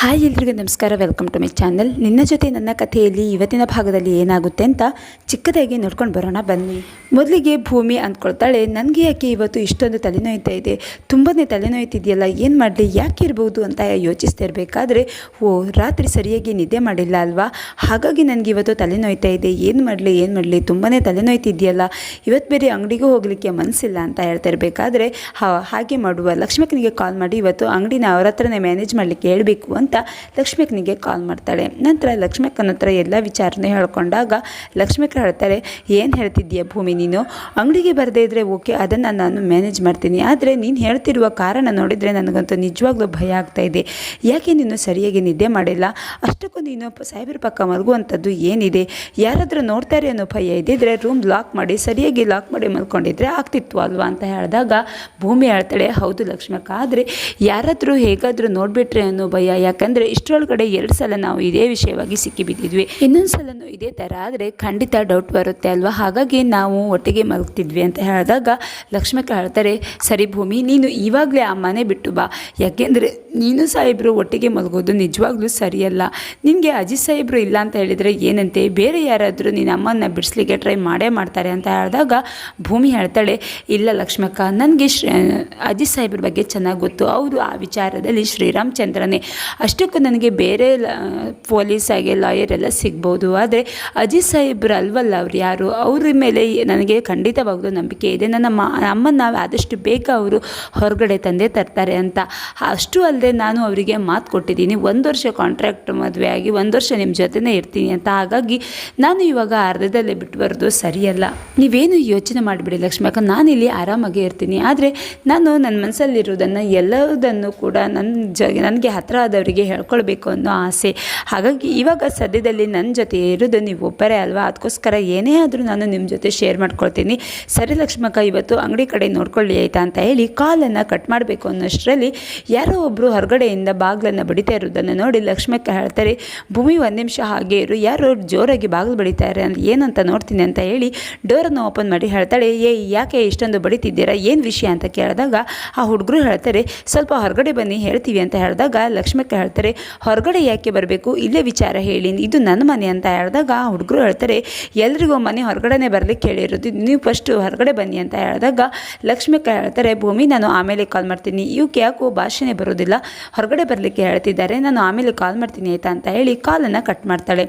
Hi ಎಲ್ರಿಗೂ ನಮಸ್ಕಾರ welcome to my channel ನಿನ್ನ ಜೊತೆ ನನ್ನ ಕಥೆಯಲ್ಲಿ ಇವತ್ತಿನ ಭಾಗದಲ್ಲಿ ಏನಾಗುತ್ತೆ ಅಂತ ಚಿಕ್ಕದಾಗಿ ನೋಡ್ಕೊಂಡು ಬರೋಣ, ಬನ್ನಿ. ಮೊದಲಿಗೆ ಭೂಮಿ ಅಂದ್ಕೊಳ್ತಾಳೆ, ನನಗೆ ಯಾಕೆ ಇವತ್ತು ಇಷ್ಟೊಂದು ತಲೆನೋಯ್ತಾ ಇದೆ? ತುಂಬಾ ತಲೆನೋಯ್ತಿದೆಯಲ್ಲ, ಏನು ಮಾಡಲಿ? ಯಾಕೆ ಇರ್ಬೋದು ಅಂತ ಯೋಚಿಸ್ತಾ ಇರಬೇಕಾದ್ರೆ, ಓ, ರಾತ್ರಿ ಸರಿಯಾಗಿ ನಿದ್ದೆ ಮಾಡಿಲ್ಲ ಅಲ್ವಾ? ಹಾಗಾಗಿ ನನಗೆ ಇವತ್ತು ತಲೆನೋಯ್ತಾ ಇದೆ. ಏನು ಮಾಡಲಿ? ಏನು ಮಾಡಲಿ? ತುಂಬಾ ತಲೆನೋಯ್ತಿದೆಯಲ್ಲ. ಇವತ್ತು ಬೇರೆ ಅಂಗಡಿಗೂ ಹೋಗಲಿಕ್ಕೆ ಮನಸ್ಸಿಲ್ಲ ಅಂತ ಹೇಳ್ತಾ ಇರಬೇಕಾದ್ರೆ ಹಾಗೆ ಮಾಡುವ. ಲಕ್ಷ್ಮಕ್ಕನಿಗೆ ಕಾಲ್ ಮಾಡಿ, ಇವತ್ತು ಅಂಗಡಿನ ಅವ್ರ ಹತ್ರನೇ ಮ್ಯಾನೇಜ್ ಮಾಡಲಿಕ್ಕೆ ಹೇಳಬೇಕು ಅಂತ ಲಕ್ಷ್ಮಕ್ಕನಿಗೆ ಕಾಲ್ ಮಾಡ್ತಾಳೆ. ನಂತರ ಲಕ್ಷ್ಮಕ್ಕನ ಹತ್ರ ಎಲ್ಲ ವಿಚಾರನೆ ಹೇಳ್ಕೊಂಡಾಗ ಲಕ್ಷ್ಮೀಕ್ ಹೇಳ್ತಾರೆ, ಏನು ಹೇಳ್ತಿದ್ದೀಯ ಭೂಮಿ ನೀನು? ಅಂಗಡಿಗೆ ಬರದೇ ಇದ್ದರೆ ಓಕೆ, ಅದನ್ನು ನಾನು ಮ್ಯಾನೇಜ್ ಮಾಡ್ತೀನಿ. ಆದರೆ ನೀನು ಹೇಳ್ತಿರುವ ಕಾರಣ ನೋಡಿದರೆ ನನಗಂತೂ ನಿಜವಾಗ್ಲೂ ಭಯ ಆಗ್ತಾ ಇದೆ. ಯಾಕೆ ನೀನು ಸರಿಯಾಗಿ ನಿದ್ದೆ ಮಾಡಿಲ್ಲ? ಅಷ್ಟಕ್ಕೂ ನೀನು ಸೈಬರ್ ಪಕ್ಕ ಮಲಗುವಂಥದ್ದು ಏನಿದೆ? ಯಾರಾದರೂ ನೋಡ್ತಾರೆ ಅನ್ನೋ ಭಯ ಇದ್ದಿದ್ರೆ ರೂಮ್ ಲಾಕ್ ಮಾಡಿ, ಸರಿಯಾಗಿ ಲಾಕ್ ಮಾಡಿ ಮಲ್ಕೊಂಡಿದ್ರೆ ಆಗ್ತಿತ್ತು ಅಲ್ವಾ? ಅಂತ ಹೇಳಿದಾಗ ಭೂಮಿ ಹೇಳ್ತಾಳೆ, ಹೌದು ಲಕ್ಷ್ಮಕ್ಕ ಆದರೆ ಯಾರಾದರೂ ಹೇಗಾದರೂ ನೋಡಿಬಿಟ್ರೆ ಅನ್ನೋ ಭಯ ಯಾಕಂದರೆ ಇಷ್ಟರೊಳಗಡೆ ಎರಡು ಸಲ ನಾವು ಇದೇ ವಿಷಯವಾಗಿ ಸಿಕ್ಕಿಬಿದ್ದಿದ್ವಿ ಇನ್ನೊಂದು ಸಲನೂ ಇದೇ ಥರ ಆದರೆ ಖಂಡಿತ ಡೌಟ್ ಬರುತ್ತೆ ಅಲ್ವಾ? ಹಾಗಾಗಿ ನಾವು ಒಟ್ಟಿಗೆ ಮಲಗ್ತಿದ್ವಿ ಅಂತ ಹೇಳಿದಾಗ ಲಕ್ಷ್ಮಕ್ಕ ಹೇಳ್ತಾರೆ, ಸರಿ ಭೂಮಿ, ನೀನು ಇವಾಗಲೇ ಆ ಮನೆ ಬಿಟ್ಟು ಬಾ. ಯಾಕೆಂದರೆ ನೀನು ಸಾಹೇಬರು ಒಟ್ಟಿಗೆ ಮಲಗೋದು ನಿಜವಾಗ್ಲೂ ಸರಿಯಲ್ಲ. ನಿನಗೆ ಅಜಿತ್ ಸಾಹೇಬರು ಇಲ್ಲ ಅಂತ ಹೇಳಿದರೆ ಏನಂತೆ? ಬೇರೆ ಯಾರಾದರೂ ನಿನ್ನ ಅಮ್ಮನ ಬಿಡಿಸ್ಲಿಕ್ಕೆ ಟ್ರೈ ಮಾಡೇ ಮಾಡ್ತಾರೆ ಅಂತ ಹೇಳಿದಾಗ ಭೂಮಿ ಹೇಳ್ತಾಳೆ, ಇಲ್ಲ ಲಕ್ಷ್ಮಕ್ಕ, ನನಗೆ ಶ್ರೀ ಅಜಿತ್ ಸಾಹೇಬ್ರ ಬಗ್ಗೆ ಚೆನ್ನಾಗಿ ಗೊತ್ತು. ಅವರು ಆ ವಿಚಾರದಲ್ಲಿ ಶ್ರೀರಾಮಚಂದ್ರನೇ. ಅಷ್ಟಕ್ಕೂ ನನಗೆ ಬೇರೆ ಪೊಲೀಸ್ ಆಗಿ ಲಾಯರ್ ಎಲ್ಲ ಸಿಗ್ಬೋದು. ಆದರೆ ಅಜಿತ್ ಸಾಹೇಬ್ರು ಅಲ್ವಲ್ಲ ಅವ್ರು ಯಾರು? ಅವ್ರ ಮೇಲೆ ನನಗೆ ಖಂಡಿತವಾಗೋದು ನಂಬಿಕೆ ಇದೆ. ನನ್ನ ಮ ಅಮ್ಮನ ಆದಷ್ಟು ಬೇಗ ಅವರು ಹೊರಗಡೆ ತಂದೆ ತರ್ತಾರೆ ಅಂತ. ಅಷ್ಟು ಅಲ್ಲದೆ ನಾನು ಅವರಿಗೆ ಮಾತು ಕೊಟ್ಟಿದ್ದೀನಿ. ಒಂದು ವರ್ಷ ಕಾಂಟ್ರಾಕ್ಟ್ ಮದುವೆ ಆಗಿ ಒಂದು ವರ್ಷ ನಿಮ್ಮ ಜೊತೆನೇ ಇರ್ತೀನಿ ಅಂತ. ಹಾಗಾಗಿ ನಾನು ಇವಾಗ ಅರ್ಧದಲ್ಲೇ ಬಿಟ್ಟು ಸರಿಯಲ್ಲ. ನೀವೇನು ಯೋಚನೆ ಮಾಡಿಬಿಡಿ ಲಕ್ಷ್ಮಕ್ಕ. ನಾನಿಲ್ಲಿ ಆರಾಮಾಗೇ ಇರ್ತೀನಿ. ಆದರೆ ನಾನು ನನ್ನ ಮನಸ್ಸಲ್ಲಿರೋದನ್ನು ಎಲ್ಲದನ್ನು ಕೂಡ ನನ್ನ ಜ, ನನಗೆ ಹತ್ರ ಆದವರಿಗೆ ಹೇಳ್ಕೊಳ್ಬೇಕು ಅನ್ನೋ ಆಸೆ. ಹಾಗಾಗಿ ಇವಾಗ ಸದ್ಯದಲ್ಲಿ ನನ್ನ ಜೊತೆ ಇರೋದು ನೀವು ಒಬ್ಬರೇ ಅಲ್ವಾ? ಅದಕ್ಕೋಸ್ಕರ ಏನೇ ಆದರೂ ನಾನು ನಿಮ್ಮ ಜೊತೆ ಶೇರ್ ಮಾಡ್ಕೊಳ್ತೀನಿ. ಸರಿ ಲಕ್ಷ್ಮಕ್ಕ, ಇವತ್ತು ಅಂಗಡಿ ಕಡೆ ನೋಡ್ಕೊಳ್ಳಿ ಆಯಿತಾ ಅಂತ ಹೇಳಿ ಕಾಲನ್ನು ಕಟ್ ಮಾಡಬೇಕು ಅನ್ನೋಷ್ಟರಲ್ಲಿ ಯಾರೋ ಒಬ್ಬರು ಹೊರಗಡೆಯಿಂದ ಬಾಗಿಲನ್ನು ಬಡಿತಾ ಇರೋದನ್ನು ನೋಡಿ ಲಕ್ಷ್ಮಕ್ಕ ಹೇಳ್ತಾರೆ, ಭೂಮಿ ಒಂದು ನಿಮಿಷ ಹಾಗೆ ಇರು. ಯಾರೋ ಜೋರಾಗಿ ಬಾಗಿಲು ಬಡಿತಾರೆ ಅಂತ ಏನಂತ ನೋಡ್ತೀನಿ ಅಂತ ಹೇಳಿ ಡೋರನ್ನು ಓಪನ್ ಮಾಡಿ ಹೇಳ್ತಾಳೆ, ಏ, ಯಾಕೆ ಇಷ್ಟೊಂದು ಬಡಿತಿದ್ದೀರಾ? ಏನು ವಿಷಯ? ಅಂತ ಕೇಳಿದಾಗ ಆ ಹುಡುಗರು ಹೇಳ್ತಾರೆ, ಸ್ವಲ್ಪ ಹೊರಗಡೆ ಬನ್ನಿ ಹೇಳ್ತೀವಿ ಅಂತ ಹೇಳಿದಾಗ ಲಕ್ಷ್ಮಕ್ಕ ಹೇಳ್ತಾರೆ ಹೊರಗಡೆ ಯಾಕೆ ಬರಬೇಕು? ಇಲ್ಲೇ ವಿಚಾರ ಹೇಳಿ. ಇದು ನನ್ನ ಮನೆ ಅಂತ ಹೇಳಿದಾಗ ಹುಡುಗರು ಹೇಳ್ತಾರೆ, ಎಲ್ರಿಗೂ ಮನೆ ಹೊರಗಡೆನೇ ಬರಲಿಕ್ಕೆ ಹೇಳಿರೋದು ನೀವು ಫಸ್ಟು ಹೊರಗಡೆ ಬನ್ನಿ ಅಂತ ಹೇಳಿದಾಗ ಲಕ್ಷ್ಮಿಕ ಹೇಳ್ತಾರೆ, ಭೂಮಿ ನಾನು ಆಮೇಲೆ ಕಾಲ್ ಮಾಡ್ತೀನಿ. ಇವಕ್ಕೆ ಯಾಕೋ ಭಾಷೆನೇ ಬರೋದಿಲ್ಲ. ಹೊರಗಡೆ ಬರಲಿಕ್ಕೆ ಹೇಳ್ತಿದ್ದಾರೆ. ನಾನು ಆಮೇಲೆ ಕಾಲ್ ಮಾಡ್ತೀನಿ ಆಯ್ತಾ ಅಂತ ಹೇಳಿ ಕಾಲನ್ನು ಕಟ್ ಮಾಡ್ತಾಳೆ.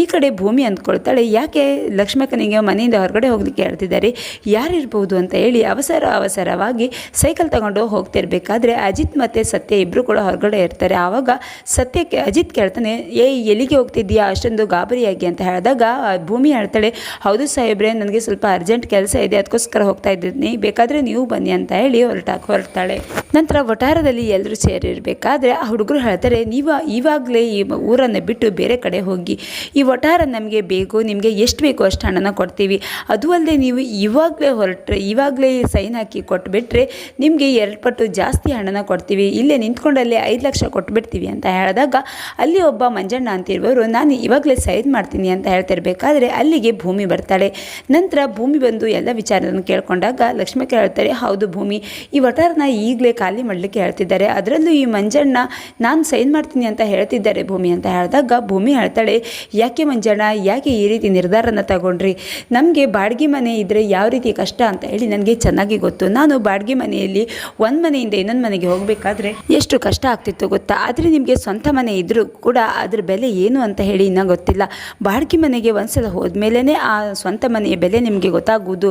ಈ ಕಡೆ ಭೂಮಿ ಅಂದ್ಕೊಳ್ತಾಳೆ, ಯಾಕೆ ಲಕ್ಷ್ಮಕ್ಕನಿಗೆ ಮನೆಯಿಂದ ಹೊರಗಡೆ ಹೋಗಲಿಕ್ಕೆ ಹೇಳ್ತಿದ್ದಾರೆ? ಯಾರಿರ್ಬೋದು ಅಂತ ಹೇಳಿ ಅವಸರ ಅವಸರವಾಗಿ ಸೈಕಲ್ ತಗೊಂಡು ಹೋಗ್ತಿರ್ಬೇಕಾದ್ರೆ ಅಜಿತ್ ಮತ್ತು ಸತ್ಯ ಇಬ್ಬರು ಕೂಡ ಹೊರಗಡೆ ಇರ್ತಾರೆ. ಆವಾಗ ಸತ್ಯಕ್ಕೆ ಅಜಿತ್ ಕೇಳ್ತಾನೆ ಏಯ್ ಎಲ್ಲಿಗೆ ಹೋಗ್ತಿದ್ದೀಯಾ? ಅಷ್ಟೊಂದು ಗಾಬರಿಯಾಗಿ, ಅಂತ ಹೇಳಿದಾಗ ಭೂಮಿ ಹೇಳ್ತಾಳೆ, ಹೌದು ಸಾಹೇಬ್ರೆ, ನನಗೆ ಸ್ವಲ್ಪ ಅರ್ಜೆಂಟ್ ಕೆಲಸ ಇದೆ, ಅದಕ್ಕೋಸ್ಕರ ಹೋಗ್ತಾ ಇದ್ದೀನಿ. ಬೇಕಾದರೆ ನೀವು ಬನ್ನಿ ಅಂತ ಹೇಳಿ ಹೊರಟಾಕ್, ಹೊರಡ್ತಾಳೆ. ನಂತರ ವಠಾರದಲ್ಲಿ ಎಲ್ಲರೂ ಸೇರಿರಬೇಕಾದ್ರೆ ಆ ಹುಡುಗರು ಹೇಳ್ತಾರೆ, ನೀವು ಇವಾಗಲೇ ಈ ಊರನ್ನು ಬಿಟ್ಟು ಬೇರೆ ಕಡೆ ಹೋಗಿ. ಈ ವಠಾರ ನಮಗೆ ಬೇಕು, ನಿಮಗೆ ಎಷ್ಟು ಬೇಕು ಅಷ್ಟು ಹಣನ ಕೊಡ್ತೀವಿ. ಅದು ಅಲ್ಲದೆ ನೀವು ಇವಾಗಲೇ ಹೊರಟ್ರೆ ಇವಾಗಲೇ ಸೈನ್ ಹಾಕಿ ಕೊಟ್ಬಿಟ್ರೆ ನಿಮಗೆ ಎರಡು ಪಟ್ಟು ಜಾಸ್ತಿ ಹಣನ ಕೊಡ್ತೀವಿ. ಇಲ್ಲೇ ನಿಂತ್ಕೊಂಡಲ್ಲೇ ಐದು ಲಕ್ಷ ಕೊಟ್ಬಿಡ್ತೀವಿ. ಅಂತ ಹೇಳಿದಾಗ, ಅಲ್ಲಿ ಒಬ್ಬ ಮಂಜಣ್ಣ ಅಂತಿರುವವರು, ನಾನು ಇವಾಗಲೇ ಸೈನ್ ಮಾಡ್ತೀನಿ ಅಂತ ಹೇಳ್ತಿರ್ಬೇಕಾದ್ರೆ ಅಲ್ಲಿಗೆ ಭೂಮಿ ಬರ್ತಾಳೆ. ನಂತರ ಭೂಮಿ ಬಂದು ಎಲ್ಲ ವಿಚಾರವನ್ನು ಕೇಳ್ಕೊಂಡಾಗ ಲಕ್ಷ್ಮೀ ಹೇಳ್ತಾರೆ, ಹೌದು ಭೂಮಿ, ಈ ವಟಾರನ ಈಗಲೇ ಖಾಲಿ ಮಾಡಲಿಕ್ಕೆ ಹೇಳ್ತಿದ್ದಾರೆ. ಅದರಲ್ಲೂ ಈ ಮಂಜಣ್ಣ, ನಾನು ಸೈನ್ ಮಾಡ್ತೀನಿ ಅಂತ ಹೇಳ್ತಿದ್ದಾರೆ ಭೂಮಿ ಅಂತ ಹೇಳಿದಾಗ ಭೂಮಿ ಹೇಳ್ತಾಳೆ, ಯಾಕೆ ಮಂಜಣ್ಣ, ಯಾಕೆ ಈ ರೀತಿ ನಿರ್ಧಾರನ ತಗೊಂಡ್ರಿ? ನಮಗೆ ಬಾಡಿಗೆ ಮನೆ ಇದ್ದರೆ ಯಾವ ರೀತಿ ಕಷ್ಟ ಅಂತ ಹೇಳಿ ನನಗೆ ಚೆನ್ನಾಗಿ ಗೊತ್ತು. ನಾನು ಬಾಡಿಗೆ ಮನೆಯಲ್ಲಿ ಒಂದು ಮನೆಯಿಂದ ಇನ್ನೊಂದು ಮನೆಗೆ ಹೋಗಬೇಕಾದ್ರೆ ಎಷ್ಟು ಕಷ್ಟ ಆಗ್ತಿತ್ತು ಗೊತ್ತಾ? ಆದರೆ ನಿಮಗೆ ಸ್ವಂತ ಮನೆ ಇದ್ದರೂ ಕೂಡ ಅದ್ರ ಬೆಲೆ ಏನು ಅಂತ ಹೇಳಿ ಇನ್ನೂ ಗೊತ್ತಿಲ್ಲ. ಬಾಡಿಗೆ ಮನೆಗೆ ಒಂದ್ಸಲ ಹೋದ್ಮೇಲೆ ಆ ಸ್ವಂತ ಮನೆಯ ಬೆಲೆ ನಿಮಗೆ ಗೊತ್ತಾಗುವುದು.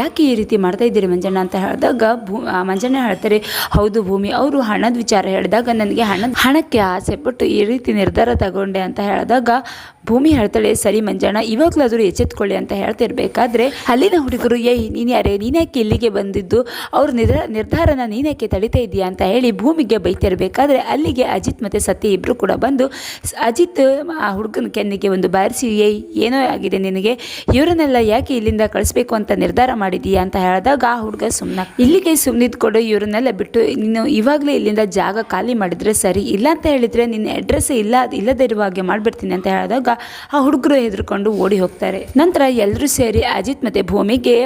ಯಾಕೆ ಈ ರೀತಿ ಮಾಡ್ತಾ ಇದ್ದೀರಿ ಮಂಜಣ್ಣ ಅಂತ ಹೇಳಿದಾಗ, ಭೂ ಮಂಜಣ್ಣ ಹೇಳ್ತಾರೆ, ಹೌದು ಭೂಮಿ, ಅವರು ಹಣದ ವಿಚಾರ ಹೇಳಿದಾಗ ನನಗೆ ಹಣದ ಹಣಕ್ಕೆ ಆಸೆ ಪಟ್ಟು ಈ ರೀತಿ ನಿರ್ಧಾರ ತಗೊಂಡೆ ಅಂತ ಹೇಳಿದಾಗ, ಭೂಮಿ ಹೇಳ್ತಾಳೆ, ಸರಿ ಮಂಜಣ್ಣ, ಇವಾಗಲಾದರೂ ಎಚ್ಚೆತ್ಕೊಳ್ಳಿ ಅಂತ ಹೇಳ್ತಿರ್ಬೇಕಾದ್ರೆ, ಅಲ್ಲಿನ ಹುಡುಗರು, ಏಯ್, ನೀನು ಯಾರೇ ನೀನ್ಯಾಕೆ ಇಲ್ಲಿಗೆ ಬಂದಿದ್ದು? ಅವ್ರ ನಿರ್ಧಾರ, ನಿರ್ಧಾರನ ನೀನಕ್ಕೆ ತಡಿತಾ ಇದೆಯಾ? ಅಂತ ಹೇಳಿ ಭೂಮಿಗೆ ಬೈತಿರ್ಬೇಕಾದ್ರೆ, ಅಲ್ಲಿಗೆ ಅಜಿತ್ ಮತ್ತು ಸತಿ ಇಬ್ಬರು ಕೂಡ ಬಂದು ಅಜಿತ್, ಆ ಹುಡುಗನ ಕೆನ್ನಿಗೆ ಒಂದು ಬಾರಿಸಿ, ಏಯ್, ಏನೋ ಆಗಿದೆ ನಿನಗೆ? ಇವರನ್ನೆಲ್ಲ ಯಾಕೆ ಇಲ್ಲಿಂದ ಕಳಿಸ್ಬೇಕು ಅಂತ ನಿರ್ಧಾರ ಮಾಡಿದೀಯಾ ಅಂತ ಹೇಳಿದಾಗ ಆ ಹುಡುಗ ಸುಮ್ಮನೆ ಇಲ್ಲಿಗೆ ಸುಮ್ಮನಿದ್ಕೊಂಡು ಇವರನ್ನೆಲ್ಲ ಬಿಟ್ಟು ನೀನು ಇವಾಗಲೇ ಇಲ್ಲಿಂದ ಜಾಗ ಖಾಲಿ ಮಾಡಿದರೆ ಸರಿ. ಇಲ್ಲ ಅಂತ ಹೇಳಿದರೆ ನಿನ್ನ ಅಡ್ರೆಸ್ ಇಲ್ಲ, ಇಲ್ಲದೇ ಇರುವ ಹಾಗೆ ಮಾಡಿಬಿಡ್ತೀನಿ ಅಂತ ಹೇಳಿದಾಗ ಆ ಹುಡುಗರು ಹೆದರ್ಕೊಂಡು ಓಡಿ ಹೋಗ್ತಾರೆ. ನಂತರ ಎಲ್ಲರೂ ಸೇರಿ ಅಜಿತ್ ಮತ್ತು ಭೂಮಿಗೆ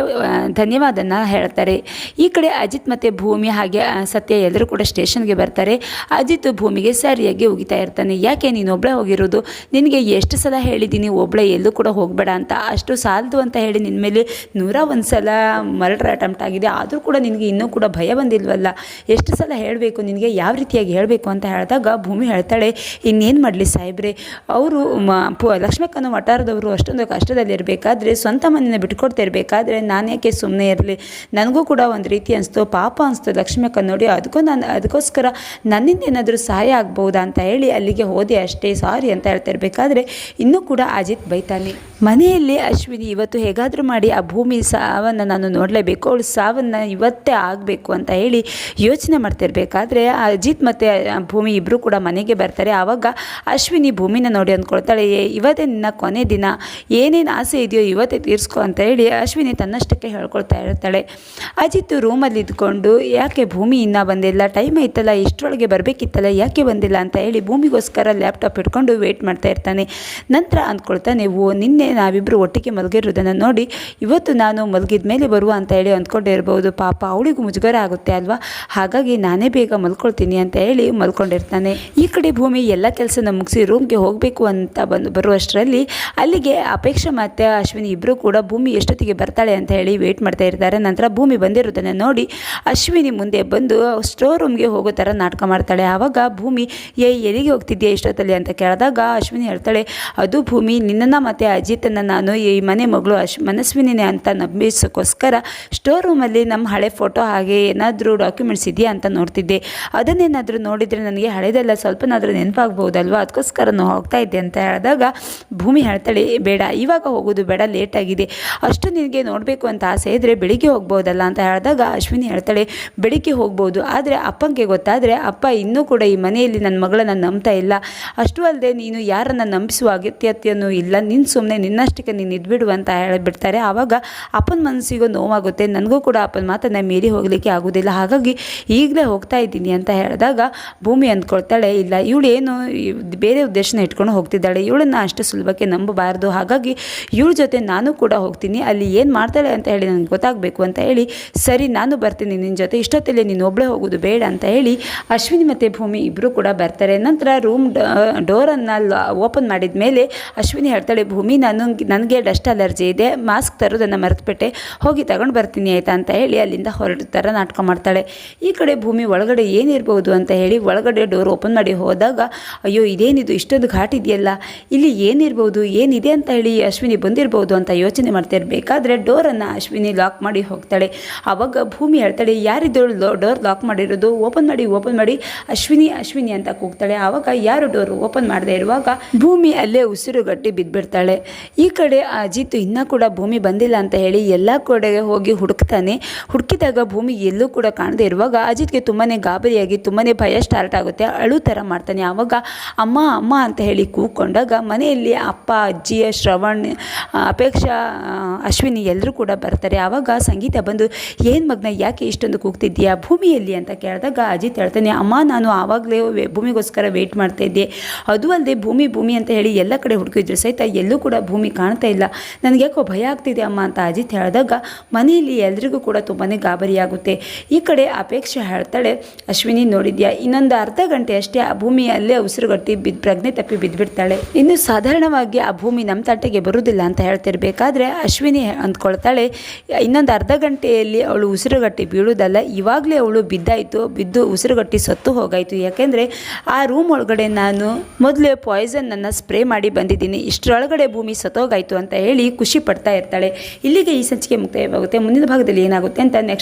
ಧನ್ಯವಾದನ ಹೇಳ್ತಾರೆ. ಈ ಕಡೆ ಅಜಿತ್ ಮತ್ತು ಭೂಮಿ ಹಾಗೆ ಸತ್ಯ ಎಲ್ಲರೂ ಕೂಡ ಸ್ಟೇಷನ್ಗೆ ಬರ್ತಾರೆ. ಅಜಿತ್ ಭೂಮಿಗೆ ಸರಿಯಾಗಿ ಹೋಗಿತಾ ಇರ್ತಾನೆ. ಯಾಕೆ ನೀನು ಒಬ್ಬಳೇ ಹೋಗಿರೋದು? ನಿನಗೆ ಎಷ್ಟು ಸಲ ಹೇಳಿದ್ದೀನಿ ಒಬ್ಬಳೇ ಎಲ್ಲೂ ಕೂಡ ಹೋಗಬೇಡ ಅಂತ. ಅಷ್ಟು ಸಾಲದು ಅಂತ ಹೇಳಿ ನಿನ್ನ ಮೇಲೆ ನೂರ ಒಂದು ಸಲ ಮರ್ಡರ್ ಅಟೆಂಪ್ಟ್ ಆಗಿದೆ. ಆದರೂ ಕೂಡ ನಿನಗೆ ಇನ್ನೂ ಕೂಡ ಭಯ ಬಂದಿಲ್ವಲ್ಲ? ಎಷ್ಟು ಸಲ ಹೇಳಬೇಕು? ನಿನಗೆ ಯಾವ ರೀತಿಯಾಗಿ ಹೇಳಬೇಕು ಅಂತ ಹೇಳಿದಾಗ ಭೂಮಿ ಹೇಳ್ತಾಳೆ, ಇನ್ನೇನು ಮಾಡಲಿ ಸಾಹೇಬ್ರೆ? ಅವರು ಪು, ಲಕ್ಷ್ಮಕ್ಕನ ವಟಾರದವರು ಅಷ್ಟೊಂದು ಕಷ್ಟದಲ್ಲಿ ಇರಬೇಕಾದ್ರೆ ಸ್ವಂತ ಮನೆಯನ್ನು ಬಿಟ್ಕೊಡ್ತಾ ಇರಬೇಕಾದ್ರೆ ನಾನು ಯಾಕೆ ಸುಮ್ಮನೆ ಇರಲಿ? ನನಗೂ ಕೂಡ ಒಂದು ರೀತಿ ಅನಿಸ್ತು. ಪಾಪ ಅನಿಸ್ತು ಲಕ್ಷ್ಮಕ್ಕ ನೋಡಿ. ಅದಕ್ಕೂ ನಾನು ಅದಕ್ಕೋಸ್ಕರ ನನ್ನಿಂದ ಏನಾದರೂ ಸಹಾಯ ಆಗ್ಬೋದಾ ಅಂತ ಹೇಳಿ ಅಲ್ಲಿಗೆ ಹೋದೆ ಅಷ್ಟೇ ಸಾರಿ ಅಂತ ಹೇಳ್ತಾ ಇರಬೇಕಾದ್ರೆ ಇನ್ನೂ ಕೂಡ ಅಜಿತ್ ಬೈತಾನೆ. ಮನೆಯಲ್ಲಿ ಅಶ್ವಿನಿ ಇವತ್ತು ಹೇಗಾದರೂ ಮಾಡಿ ಆ ಭೂಮಿ ಸಾವನ್ನು ನಾನು ನೋಡಲೇಬೇಕು ಅವಳು ಸಾವನ್ನು ಇವತ್ತೇ ಆಗಬೇಕು ಅಂತ ಹೇಳಿ ಯೋಚನೆ ಮಾಡ್ತಿರ್ಬೇಕಾದ್ರೆ ಅಜಿತ್ ಮತ್ತು ಭೂಮಿ ಇಬ್ಬರು ಕೂಡ ಮನೆಗೆ ಬರ್ತಾರೆ. ಆವಾಗ ಅಶ್ವಿನಿ ಭೂಮಿನ ನೋಡಿ ಅಂದ್ಕೊಳ್ತಾಳೆ "ಏ, ಇವತ್ತೇ ನಿನ್ನ ಕೊನೆ ದಿನ ಏನೇನು ಆಸೆ ಇದೆಯೋ ಇವತ್ತೇ ತೀರಿಸ್ಕೊ ಅಂತ ಹೇಳಿ ಅಶ್ವಿನಿ ತನ್ನಷ್ಟಕ್ಕೆ ಹೇಳ್ಕೊಳ್ತಾ ಇರ್ತಾಳೆ. ಅಜಿತ್ ರೂಮಲ್ಲಿ ಇದ್ಕೊಂಡು ಯಾಕೆ ಭೂಮಿ ಇನ್ನೂ ಬಂದಿಲ್ಲ ಟೈಮ್ ಐತಲ್ಲ ಇಷ್ಟರೊಳಗೆ ಬರಬೇಕಿತ್ತಲ್ಲ ಯಾಕೆ ಬಂದಿಲ್ಲ ಅಂತ ಹೇಳಿ ಭೂಮಿಗೋಸ್ಕರ ಲ್ಯಾಪ್ಟಾಪ್ ಇಟ್ಕೊಂಡು ವೇಟ್ ಮಾಡ್ತಾ ಇರ್ತಾನೆ. ನಂತರ ಅಂದ್ಕೊಳ್ತಾನೆ ಓ ನಿನ್ನೆ ನಾವಿಬ್ಬರು ಒಟ್ಟಿಗೆ ಮಲಗಿರೋದನ್ನು ನೋಡಿ ಇವತ್ತು ನಾನು ಮಲಗಿದ ಮೇಲೆ ಬರುವ ಅಂತ ಹೇಳಿ ಅಂದ್ಕೊಂಡಿರ್ಬೋದು ಪಾಪ ಅವಳಿಗೂ ಮುಜುಗರ ಆಗುತ್ತೆ ಅಲ್ವಾ? ಹಾಗಾಗಿ ನಾನೇ ಬೇಗ ಮಲ್ಕೊಳ್ತೀನಿ ಅಂತ ಹೇಳಿ ಮಲ್ಕೊಂಡಿರ್ತಾನೆ. ಈ ಕಡೆ ಭೂಮಿ ಎಲ್ಲ ಕೆಲಸನ ಮುಗಿಸಿ ರೂಮ್ಗೆ ಹೋಗಬೇಕು ಅಂತ ಬಂದು ಬರುವಷ್ಟರಲ್ಲಿ ಅಲ್ಲಿಗೆ ಅಪೇಕ್ಷೆ ಮತ್ತು ಅಶ್ವಿನಿ ಇಬ್ಬರು ಕೂಡ ಭೂಮಿ ಎಷ್ಟೊತ್ತಿಗೆ ಬರ್ತಾಳೆ ಅಂತ ಹೇಳಿ ವೆಯ್ಟ್ ಮಾಡ್ತಾ ಇರ್ತಾರೆ. ನಂತರ ಭೂಮಿ ಬಂದಿರೋದನ್ನು ನೋಡಿ ಅಶ್ವಿನಿ ಮುಂದೆ ಬಂದು ಸ್ಟೋರ್ ರೂಮ್ಗೆ ಹೋಗೋ ಥರ ನಾಟಕ ಮಾಡ್ತಾಳೆ. ಆವಾಗ ಭೂಮಿ ಏ, ಎಲ್ಲಿಗೆ ಹೋಗ್ತಿದ್ಯಾ ಇಷ್ಟೊತ್ತಲ್ಲಿ ಅಂತ ಕೇಳಿದಾಗ ಅಶ್ವಿನಿ ಹೇಳ್ತಾಳೆ, ಅದು ಭೂಮಿ ನಿನ್ನನ್ನು ಮತ್ತು ಅಜಿತನ್ನು ನಾನು ಈ ಮನೆ ಮಗಳು ಅಶ್, ಮನಸ್ವಿನಿನೇ ಅಂತ ನಂಬಿಸೋಕ್ಕೋಸ್ಕರ ಸ್ಟೋರ್ ರೂಮಲ್ಲಿ ನಮ್ಮ ಹಳೆ ಫೋಟೋ ಹಾಗೆ ಏನಾದರೂ ಡಾಕ್ಯುಮೆಂಟ್ಸ್ ಇದೆಯಾ ಅಂತ ನೋಡ್ತಿದ್ದೆ. ಅದನ್ನೇನಾದರೂ ನೋಡಿದರೆ ನನಗೆ ಹಳೆದೆಲ್ಲ ಸ್ವಲ್ಪನಾದರೂ ನೆನಪಾಗ್ಬೋದಲ್ವ ಅದಕ್ಕೋಸ್ಕರ ನಾನು ಹೋಗ್ತಾ ಇದ್ದೆ ಅಂತ ಹೇಳಿದಾಗ ಭೂಮಿ ಹೇಳ್ತಾಳೆ ಬೇಡ, ಇವಾಗ ಹೋಗೋದು ಬೇಡ ಲೇಟ್ ಆಗಿದೆ. ಅಷ್ಟು ನಿನಗೆ ನೋಡಬೇಕು ಅಂತ ಆಸೆ ಇದ್ದರೆ ಬೆಳಿಗ್ಗೆ ಹೋಗ್ಬೋದಲ್ಲ ಅಂತ ಹೇಳಿದಾಗ ಅಶ್ವಿನಿ ಹೇಳ್ತಾಳೆ, ಬೆಳಿಗ್ಗೆ ಹೋಗ್ಬೋದು, ಆದರೆ ಅಪ್ಪಂಗೆ ಗೊತ್ತಾದರೆ ಅಪ್ಪ ಇನ್ನೂ ಕೂಡ ಈ ಮನೆಯಲ್ಲಿ ನನ್ನ ಮಗಳನ್ನ ನಂಬ್ತಾ ಇಲ್ಲ. ಅಷ್ಟು ಅಲ್ಲದೆ ನೀನು ಯಾರನ್ನು ನಂಬಿಸುವ ಅಗತ್ಯತೆಯೂ ಇಲ್ಲ. ನಿನ್ನ ಸುಮ್ಮನೆ ನಿನ್ನಷ್ಟಕ್ಕೆ ನೀನು ಇದ್ಬಿಡು ಅಂತ ಹೇಳಿಬಿಡ್ತಾರೆ. ಆವಾಗ ಅಪ್ಪನ ಮನಸ್ಸಿಗೂ ನೋವಾಗುತ್ತೆ. ನನಗೂ ಕೂಡ ಅಪ್ಪನ ಮಾತನ್ನು ಮೀರಿ ಹೋಗಲಿಕ್ಕೆ ಆಗೋದಿಲ್ಲ. ಹಾಗಾಗಿ ಈಗಲೇ ಹೋಗ್ತಾ ಇದ್ದೀನಿ ಅಂತ ಹೇಳಿದಾಗ ಭೂಮಿ ಅಂದ್ಕೊಳ್ತಾಳೆ, ಇಲ್ಲ, ಇವಳು ಏನು ಬೇರೆ ಉದ್ದೇಶನ ಇಟ್ಕೊಂಡು ಹೋಗ್ತಿದ್ದಾಳೆ. ಇವಳನ್ನು ಅಷ್ಟು ಸುಲಭಕ್ಕೆ ನಂಬಬಾರ್ದು. ಹಾಗಾಗಿ ಇವಳ ಜೊತೆ ನಾನು ಕೂಡ ಹೋಗ್ತೀನಿ. ಅಲ್ಲಿ ಏನು ಮಾಡ್ತಾಳೆ ಅಂತ ಹೇಳಿ ನನಗೆ ಗೊತ್ತಾಗಬೇಕು ಅಂತ ಹೇಳಿ, ಸರಿ, ನಾನು ಬರ್ತೀನಿ. ನಿನ್ನ ಜೊತೆ ಇಷ್ಟೊತ್ತಲ್ಲಿ ನೀನು ಒಬ್ಬಳೇ ಹೋಗೋದು ಬೇಡ ಅಂತ ಹೇಳಿ ಅಶ್ವಿನಿ ಮತ್ತು ಭೂಮಿ ಇಬ್ಬರು ಕೂಡ ಬರ್ತಾರೆ. ನಂತರ ರೂಮ್ ಡೋರನ್ನು ಓಪನ್ ಮಾಡಿದ ಮೇಲೆ ಅಶ್ವಿನಿ ಹೇಳ್ತಾಳೆ, ಭೂಮಿ ನಾನು, ನನಗೆ ಡಸ್ಟ್ ಅಲರ್ಜಿ ಇದೆ, ಮಾಸ್ಕ್ ತರೋದನ್ನು ಮರೆತುಬಿಟ್ಟೆ, ಹೋಗಿ ತಗೊಂಡು ಬರ್ತೀನಿ ಆಯಿತಾ? ಅಂತ ಹೇಳಿ ಅಲ್ಲಿಂದ ಹೊರಟ ಥರ ನಾಟಕ ಮಾಡ್ತಾಳೆ. ಈ ಕಡೆ ಭೂಮಿ ಒಳಗಡೆ ಏನಿರ್ಬೋದು ಅಂತ ಹೇಳಿ ಒಳಗಡೆ ಡೋರ್ ಓಪನ್ ಮಾಡಿ ಹೋದಾಗ, ಅಯ್ಯೋ, ಇದೇನಿದು, ಇಷ್ಟೊಂದು ಘಾಟ್ ಇದೆಯಲ್ಲ, ಇಲ್ಲಿ ಏನಿರ್ಬೋದು, ಏನಿದೆ ಅಂತ ಹೇಳಿ ಅಶ್ವಿನಿ ಬಂದಿರ್ಬೋದು ಅಂತ ಯೋಚನೆ ಮಾಡ್ತಾ ಇರಬೇಕಾದ್ರೆ ಡೋರನ್ನು ಅಶ್ವಿನಿ ಲಾಕ್ ಮಾಡಿ ಹೋಗ್ತಾಳೆ. ಆವಾಗ ಭೂಮಿ ಹೇಳ್ತಾಳೆ ಯಾರಿದ್ದು ಡೋರ್ ಲಾಕ್ ಮಾಡಿರೋದು? ಓಪನ್ ಮಾಡಿ ಓಪನ್ ಮಾಡಿ, ಅಶ್ವಿನಿ ಅಶ್ವಿನಿ ಅಂತ ಕೂಗ್ತಾಳೆ. ಆವಾಗ ಯಾರು ಡೋರ್ ಓಪನ್ ಮಾಡದೇ ಇರುವಾಗ ಭೂಮಿ ಅಲ್ಲೇ ಉಸಿರುಗಟ್ಟಿ ಬಿದ್ದುಬಿಡ್ತಾಳೆ ಈ ಕಡೆ ಅಜಿತ್ ಇನ್ನೂ ಕೂಡ ಭೂಮಿ ಬಂದಿಲ್ಲ ಅಂತ ಹೇಳಿ ಎಲ್ಲ ಕಡೆಗೆ ಹೋಗಿ ಹುಡುಕ್ತಾನೆ. ಹುಡುಕಿದಾಗ ಭೂಮಿ ಎಲ್ಲೂ ಕೂಡ ಕಾಣದೇ ಇರುವಾಗ ಅಜಿತ್ಗೆ ತುಂಬಾ ಗಾಬರಿಯಾಗಿ ತುಂಬಾ ಭಯ ಸ್ಟಾರ್ಟ್ ಆಗುತ್ತೆ. ಅಳು ಥರ ಮಾಡ್ತಾನೆ. ಆವಾಗ ಅಮ್ಮ ಅಮ್ಮ ಅಂತ ಹೇಳಿ ಕೂಗ್ಕೊಂಡಾಗ ಮನೆಯಲ್ಲಿ ಅಪ್ಪ, ಅಜ್ಜಿ, ಶ್ರವಣ್, ಅಪೇಕ್ಷಾ, ಅಶ್ವಿನಿ ಎಲ್ಲರೂ ಕೂಡ ಬರ್ತಾರೆ. ಆವಾಗ ಸಂಗೀತ ಬಂದು, ಏನು ಮಗ್ನ, ಯಾಕೆ ಇಷ್ಟೊಂದು ಕೂಗ್ತಿದ್ದೀಯಾ? ಭೂಮಿಯಲ್ಲಿ ಅಂತ ಕೇಳಿದಾಗ ಅಜಿತ್ ಹೇಳ್ತಾನೆ, ಅಮ್ಮ, ನಾನು ಆವಾಗಲೇ ಭೂಮಿಗೋಸ್ಕರ ವೆಯ್ಟ್ ಮಾಡ್ತಾ ಇದ್ದೆ. ಅದು ಅಲ್ಲದೆ ಭೂಮಿ ಭೂಮಿ ಅಂತ ಹೇಳಿ ಎಲ್ಲ ಕಡೆ ಹುಡುಕಿದ್ರು. ಸಹಿತ ಎಲ್ಲೂ ಕೂಡ ಭೂಮಿ ಕಾಣ್ತಾ ಇಲ್ಲ. ನನಗೆ ಯಾಕೋ ಭಯ ಆಗ್ತಿದೆ ಅಮ್ಮ ಅಂತ ಅಜಿತ್ ಹೇಳಿದಾಗ ಮನೆಯಲ್ಲಿ ಎಲ್ರಿಗೂ ಕೂಡ ತುಂಬಾ ಗಾಬರಿಯಾಗುತ್ತೆ ಈ ಕಡೆ ಅಪೇಕ್ಷೆ ಹೇಳ್ತಾಳೆ, ಅಶ್ವಿನಿ ನೋಡಿದ್ಯಾ? ಇನ್ನೊಂದು ಅರ್ಧ ಗಂಟೆ ಅಷ್ಟೇ ಆ ಭೂಮಿ ಅಲ್ಲೇ ಉಸಿರುಗಟ್ಟಿ ಬಿದ್ದು ಪ್ರಜ್ಞೆ ತಪ್ಪಿ ಬಿದ್ದುಬಿಡ್ತಾಳೆ ಇನ್ನು ಸಾಧಾರಣವಾಗಿ ಆ ಭೂಮಿ ನಮ್ಮ ತಟ್ಟೆಗೆ ಬರುವುದಿಲ್ಲ ಅಂತ ಹೇಳ್ತಿರ್ಬೇಕಾದ್ರೆ ಅಶ್ವಿನಿ ಅಂದ್ಕೊಳ್ತಾಳೆ, ಇನ್ನೊಂದು ಅರ್ಧ ಗಂಟೆಯಲ್ಲಿ ಅವಳು ಉಸಿರುಗಟ್ಟಿ ಬೀಳುವುದಲ್ಲ ಇವಾಗಲೇ ಅವಳು ಬಿದ್ದಾಯಿತು, ಬಿದ್ದು ಉಸಿರುಗಟ್ಟಿ ಸತ್ತು ಹೋಗಾಯಿತು. ಯಾಕೆಂದರೆ ಆ ರೂಮ್ ಒಳಗಡೆ ನಾನು ಮೊದಲೇ ಪಾಯ್ಸನ್ನನ್ನು ಸ್ಪ್ರೇ ಮಾಡಿ ಬಂದಿದ್ದೀನಿ. ಇಷ್ಟರೊಳಗಡೆ ಭೂಮಿ ಸತ್ತೋಗಾಯಿತು ಅಂತ ಹೇಳಿ ಖುಷಿ ಪಡ್ತಾ ಇರ್ತಾಳೆ. ಇಲ್ಲಿಗೆ ಈ ಸಂಚಿಕೆ ಮುಕ್ತಾಯವಾಗುತ್ತೆ. ಮುಂದಿನ ಭಾಗದಲ್ಲಿ ಏನಾಗುತ್ತೆ ಅಂತ ನೆಕ್ಸ್ಟ್